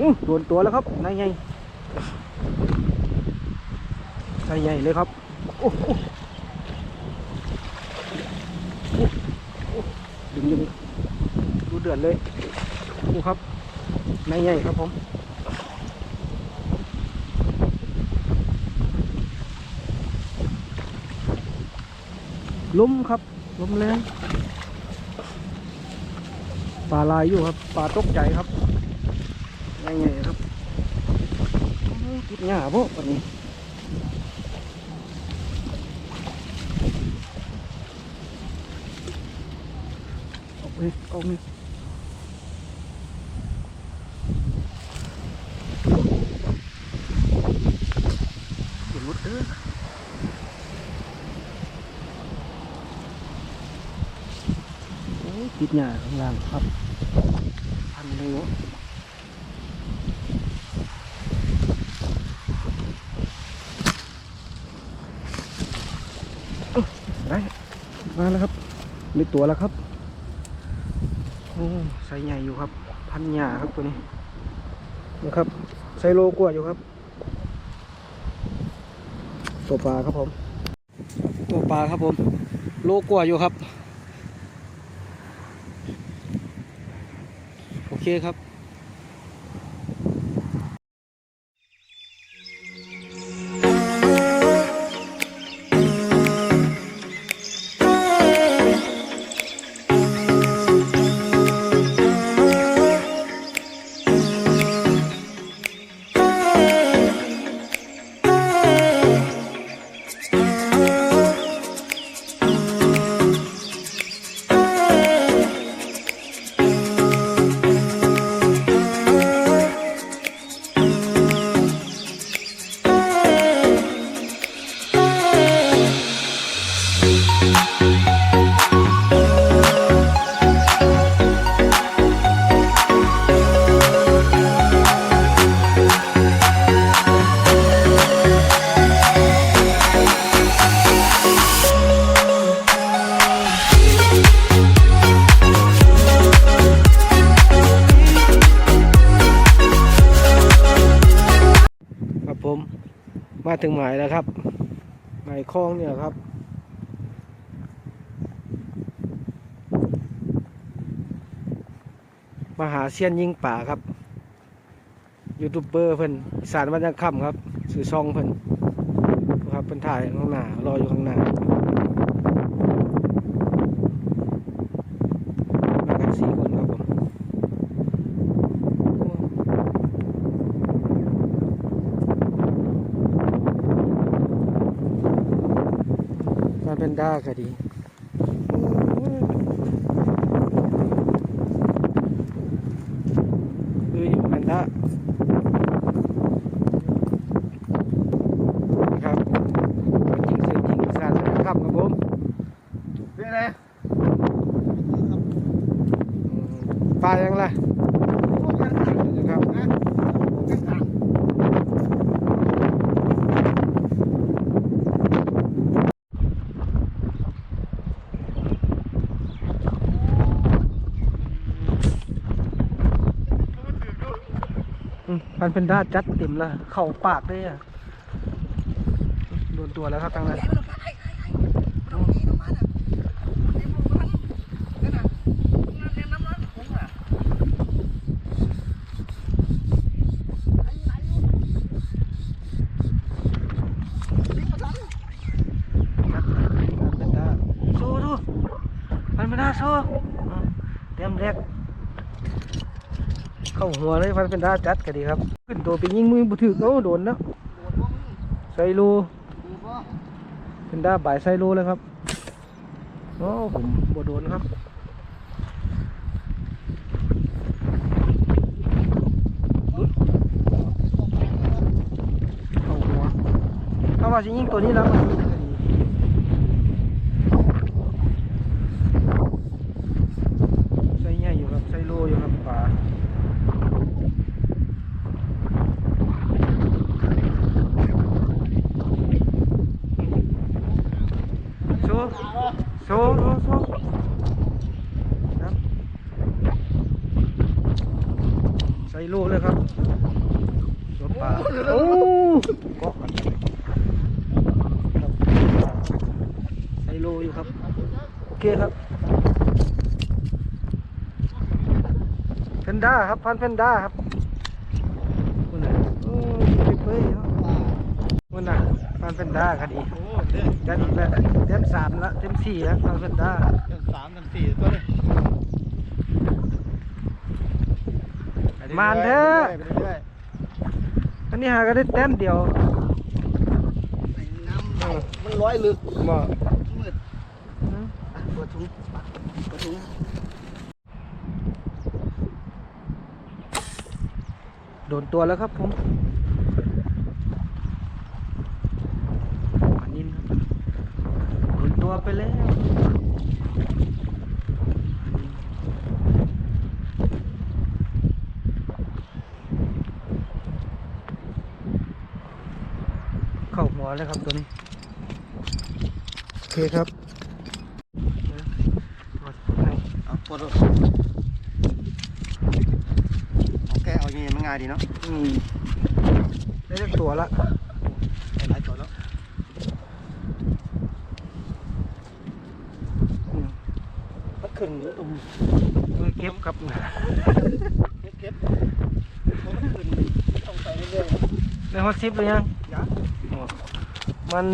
อู้โดนตัวแล้วครับนายใหญ่นายใหญ่เลยครับดึงดึงดูเดือดเลยดูครับนายใหญ่ครับผมล้มครับล้มแรงปลาลายอยู่ครับปลาตกใจครับ นายใหญ่ครับโอ้ยกินหญ้าพวกนี้ออกไปออกนี่เห็นหมดเด้อโอ้ยติดหญ้าข้างล่างครับ พันเลยวะเอ้าได้ มาแล้วครับมีตัวแล้วครับโอ้ไซส์ใหญ่อยู่ครับ พันหยาครับตัวนี้นะครับไซส์โลกว่าอยู่ครับตัวปลาครับผมตัวปลาครับผม โลกว่าอยู่ครับ โอเคครับ มมาถึงหมายแล้วครับ หมายคลองเนี่ยครับ มาหาเซียนยิงป่าครับยูทูบเบอร์เพิ่นอีสารวันยังค่ำครับสื่อซองเพิ่นครับเพิ่นถ่ายข้างหน้ารออยู่ข้างหน้ามากันสี่คนครับผมมาเป็นด้าก็ดี คืออยู่เป็นด้าครับจริงเสียจริงสารครับครับผมเป็นไงปลายังล่ะนะครับอื มันเป็นด้าจัดเต็มละเข่าปากเลยอะโดนตัวแล้วครับตั้งนั้นเป็นด้าสู้สู้มันเป็นด้าสู้อืมเตรียมแรกเข้า หัวเลยมันเป็นด้าจัดก็ดีครับ ขึ้นตัวไปยิงมือบุถือเขาโดนแล้วไซโลเป็นด้าบ่ายไซโลเลยครับโอ้ผมบ่โดนครับเข้าหัวถ้าว่าจะยิงตัวนี้แล้วมันยิงก็ดี ไส้ใหญ่อยู่ครับไส้โลอยู่ครับปลาโซโซโซโซครับไซ ส่ลูกเลยครับสวน ป่าโอ้เกาะกันครับใส่ลูกอยู่ครับ โอเคครับเพนด้าครับพันเพนด้าครับคุณน่ะโอ้ยเป้ยๆเนาะคุณน่ะพันเพนด้าก็ดีโอ้เดือนเต็มแล้วเต็มสามละเต็มสี่แล้วพันเพนด้าเดือนสามเดือนสี่ตัวเลยมานแท้ไปเรื่อย อันนี้หาก็ได้แต้มเดียวไปน้ำเอามันร้อยลึกบ่มืดอะเปิดถุงเปิดถุงโดนตัวแล้วครับผมอันนี้ครับโดนตัวไปแล้ว เข้าหัวเลยครับตัวนี้ โอเคครับเดี๋ยวเอาให้เอาปวดโอเคเอาอย่างงี้มันง่ายดีเนาะอืมได้เรียกตัวละได้หลายตัวแล้วอืมมันขึ้นตุ่มมือเก็บครับเก็บเก็บมันขึ้นต้องไปเรื่อยในฮอตซิปหรือยังๆจ้ะอ๋อ มัน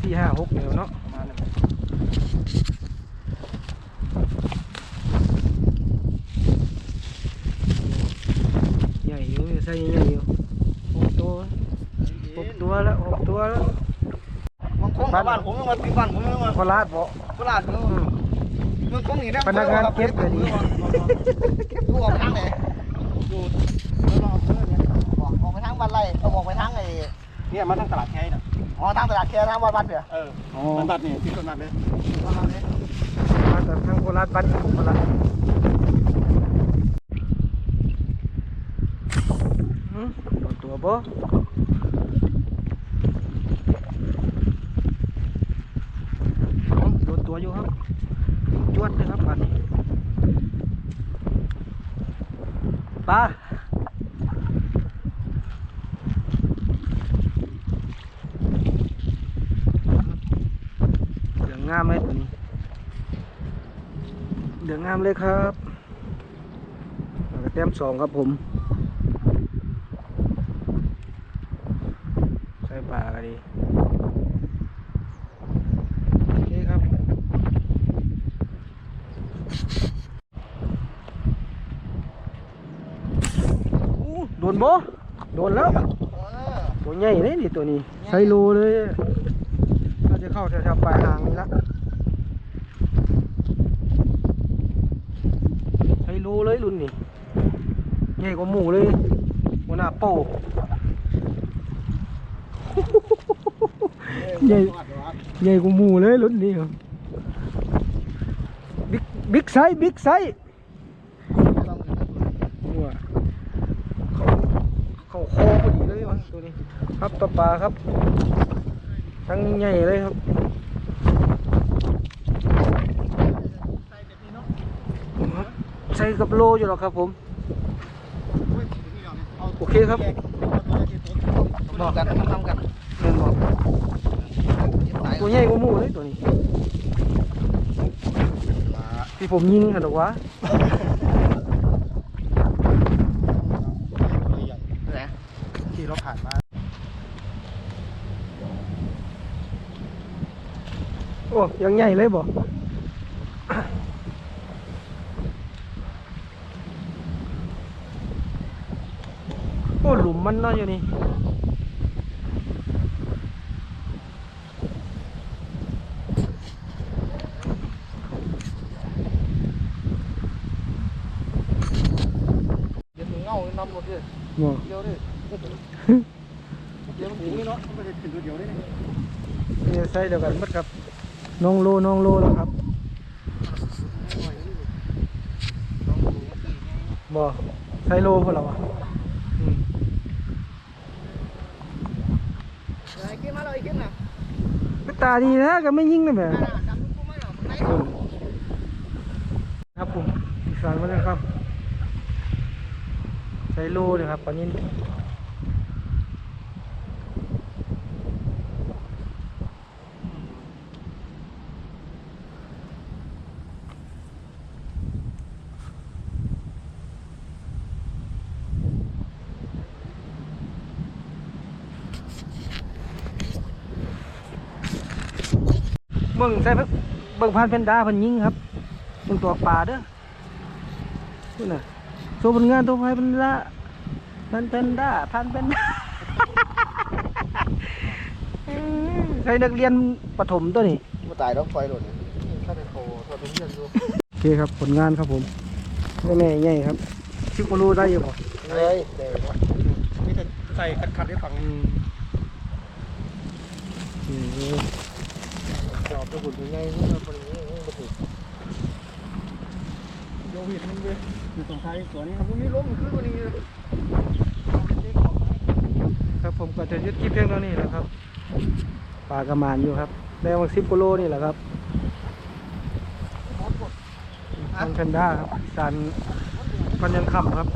สี่ห้าหกเดียวเนาะประมาณนั้นใหญ่อยู่ใส่ใหญ่อยู่หกตัวหกตัวแล้วหกตัวแล้วบางคนกับบ้านผมยังมาปีบ้านผมยังมาโคราชบ่โคราชเนอะอืมเมืองคงนี่นะพนักงานเก็บเลยดิเก็บดูออกไปทางไหนดูแล้วเราเอาเสื้อเนี่ยออกออกไปทางบ้านไรเอาออกไปทางไอ้เนี่ยมาทางตลาดแคน่ะ อ๋อทางตลาดแคทางบ้านบ้านเปล่าเอออ๋อบ้านบ้านนี่ที่ต้นนัดเลยบ้านบ้านเลยมาจากทางโคราชบ้านโคราชอืมโดนตัวบ่อืมโดนตัวอยู่ครับจวดเลยครับบ้านนี้ปลา เหลือ งงามเลยตัวนี้เหลืองงามเลยครับแล้วก็แต้มสองครับผม ใส่ปลาก็ดีโอเคครับอู้โดนบ่โดนแล้ว ตัวใหญ่เลยนี่ตัวนี้ ใส่โลเลยน่าจะ เข้าแถวๆปลายหางนี่ละใส่โลเลยรุ่นนี้ใหญ่กว่าหมูเลยหัวหน้าโป้ใหญ่ใหญ่กว่าหมูเลยรุ่นนี้ครับบิ๊กบิ๊กไซส์บิ๊กไซส์หัวเขาเขาคอพอดีเลยวะตัวนี้ ครับปลาปลาครับทั้งใหญ่เลยครับ ใส่กับโลอยู่หรอกครับผม โอเคครับบอกกันทำกันเงินบอกตัวใหญ่กว่าหมูเลยตัวนี้ ที่ผมยิงกันหรอกวะที่เราผ่านมาโอ้ยังใหญ่เลยบอกโอ้หลุ มมันเนาะอยู่นี่เดี๋ยวมึงเงาน้ำรถเลยบอกเดียวเลยเดี๋ยวมันถึงนี่เนาะมันไม่ได้ถึงตัวเดียวได้ไงนี่ใส่เดียวกันหมดครับน้องโลน้องโลแล้วครับบอกใส่โลพวกเราอะอืม ไอ้ ลยกนะตาดีนะก็ไม่ยิ่งนะแบบครับผมสารมาเลยครับใช้โล่นี่ครับปลานิน เบิ่งใส่เบิ่งเบิ่งพันเพนดาเพันยิงครับเบิ่งตัวปลาเด้อนี่น่ะโชว์ผลงานตัวพันเพนดาพันเพนดาพันเพนดาใส่นักเรียนประถมตัวนี้มาตายแล้วไฟหล่นถ้าเป็นโคโทษทุกเรื่องดูโอเคครับผลงานครับผมแม่ๆใหญ่ครับชิคโมรูได้อยู่บ่เลยเดี๋ยวนี่จะใส่คัดคัดให้ฟัง อืมอืม จอบจะหุ่นยังไงนี่มันเป็นอย่างนี้มันถูกโยวิดมันเลยอยู่ตรงท้ายตัวนี้ครับมันมีล้มขึ้นกวันนี้เลยครับผมก็จะยึดคลิปเพียงเท่านี้แหละครับปลากระมานอยู่ครับได้มาสิบกิโลนี่แหละครับทางแพนด้าครับสันพันยังคำครับ